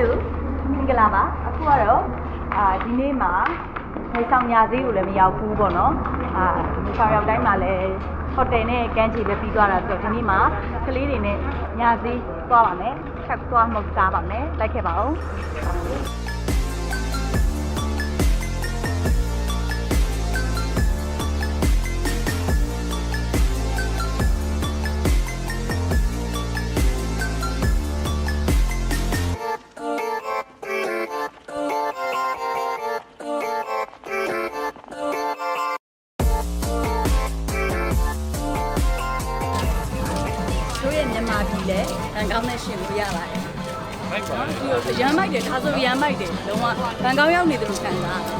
လိုမင်္ဂလာပါအခုကတော့အာဒီနေ့မှာနေဆောင်ညာဈေးကိုလည်းမရောက်ဘူးပေါ့နော်အာနေဆောင်ရောက်တိုင်းမှာလည်းဟိုတယ်နဲ့ကမ်းခြေပဲပြီးသွားတာဆိုတော့ဒီနေ့မှာကလေးတွေနဲ့ညာဈေးသွားပါမယ်ထပ်သွားမှုတ်စားပါမယ်လိုက်ခဲ့ပါဦး ရဲ့မြန်မာပြည်လဲဘန်ကောက်နဲ့ရှင်လို့ရပါတယ်။မိုက်ပါဒီလိုရမ်းမိုက်တယ်ဒါဆိုရမ်းမိုက်တယ်လုံးဝဘန်ကောက်ရောက်နေတယ်လို့ခံစားရတယ်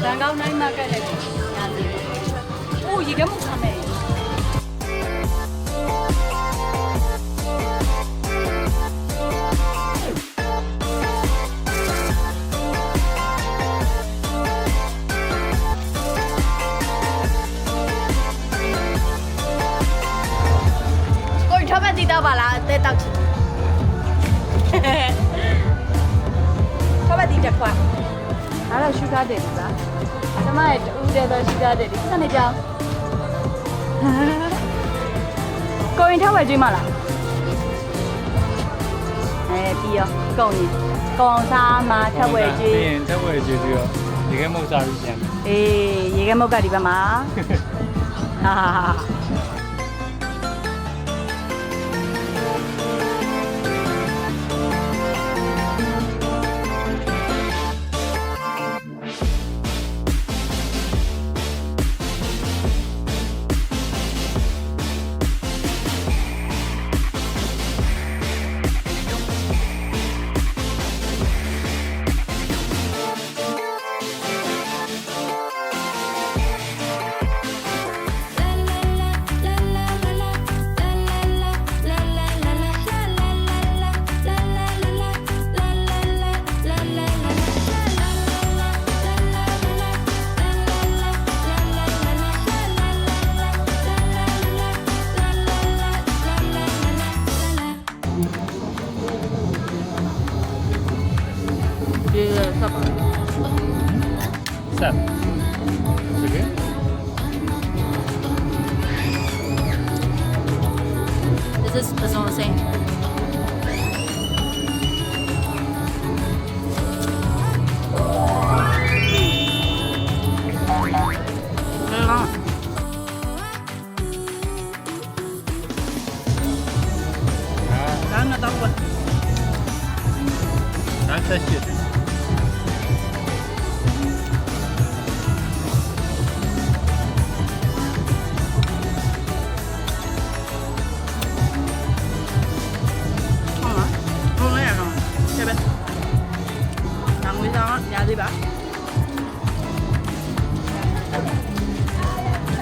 ။ဘန်ကောက်နိုင်မာကတ်နဲ့ညာစီ။အိုးရေကမှုစားမယ်။ကိုယ် လားအသက်တောက်ချင်။ထောက်ပတ်တီတစ်ခွက်။အဲ့တော့ရှူကားတယ်လား။ကျမရဲ့တူတဲ့တော့ရှူကားတယ်ဒီစနေကြောင်။ကိုရင်ထောက်ဝယ်ကြွေးမလား။အဲပြီးရောကုန်ရင်ကုန်စားမှာထက်ဝယ်ကြွေးပြီးရင်တက်ဝဲကြည့်ပြီးတော့ဒီကဲမဟုတ်စားပြီးပြန်မယ်အေးရေခဲမုတ်ကဒီဘက်မှာဟာ ဆောင်ရသေးပါ။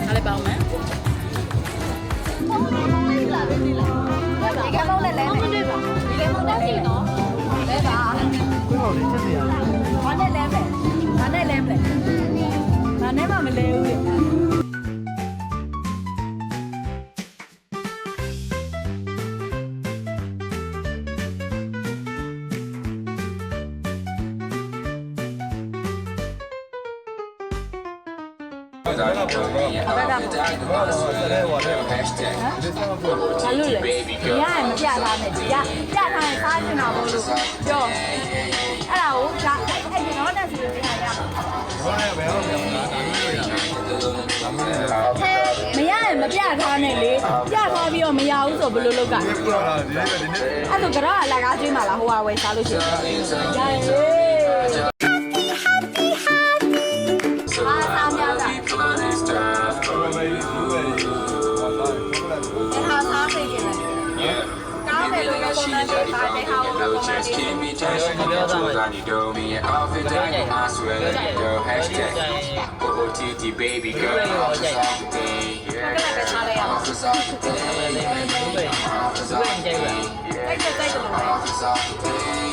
အဲ့လေပေါင်းမယ်။ဒီကမောင်းလဲလဲမယ်။ဒီကမောင်းလဲစီနော်။လဲပါဘယ်ဟောလဲချက်စီရ။ဘာနဲ့လဲမယ်။ဘာနဲ့လဲမယ်။ဘာနဲ့မှမလဲဘူးလေ။ ဘာလို့လဲဒီကရမပြထားနဲ့ဒီကပြထားရင်စားချင်တာမဟုတ်လို့ပြောအဲ့ဒါကိုဒါအဲ့ဒီတော့နဲ့ဆိုရင်ပြရမှာမရရင်မပြထားနဲ့လေပြထားပြီးတော့မရဘူးဆိုဘယ်လိုလုပ်ကပြောအဲ့ဒါကတော့အလကားကျွေးမှာလားဟိုဟာဝယ်စားလို့ရှိရင်ရတယ် ကောင်းတယ်လို့ပြောတာလေဒါနဲ့ဟာကိုတော့ကောင်းတယ် Keep me touching the tools I need to me and off it down I swear that girl hashtag OOTD baby girl office all the day yeah office all the day office all the day တိုက်တက်တိုက်တယ်လို့ပဲ office all the day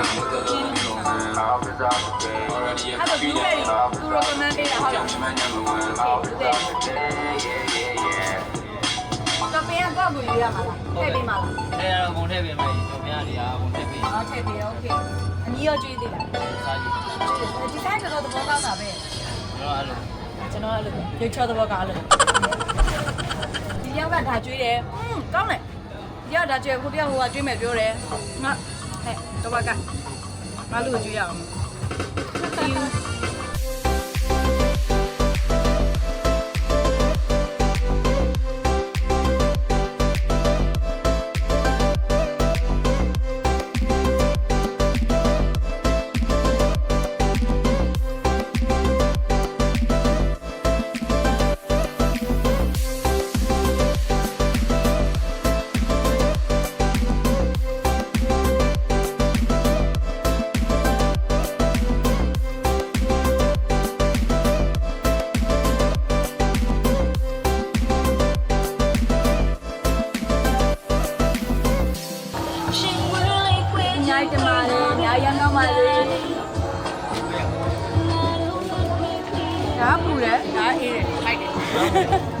I'm with the love you know man office all the day already အဲ့ဒါဘူးလေသူတို့ကမန်းပေးတာဟုတ်လား I'm my number one office all the day yeah ကောက်ကိုရွေးရမှာလားထည့်ပေးမှာလား အဲတော့ဘုံထည့်ပေးမယ်ကျွန်တော်များတွေကဘုံထည့်ပေး အော်ထည့်ပေးโอเคအနီးရောကျွေးသေးလား စားကြည့် ဒီတိုင်းတော့သဘောကောင်းတာပဲ ကျွန်တော်အဲ့လို ကျွန်တော်အဲ့လိုရွှေချောသဘောကောင်းလို့ဒီယောက်ကဒါကျွေးတယ်อืมကောင်းတယ်ဒီယောက်ဒါကျွေးခုတယောက်ဟိုကကျွေးမယ်ပြောတယ်ငါဟဲ့တော့ဘာကငါလူကိုကျွေးရအောင် ဒါကပူတယ်ဒါကအေးတယ်ထိုက်တယ်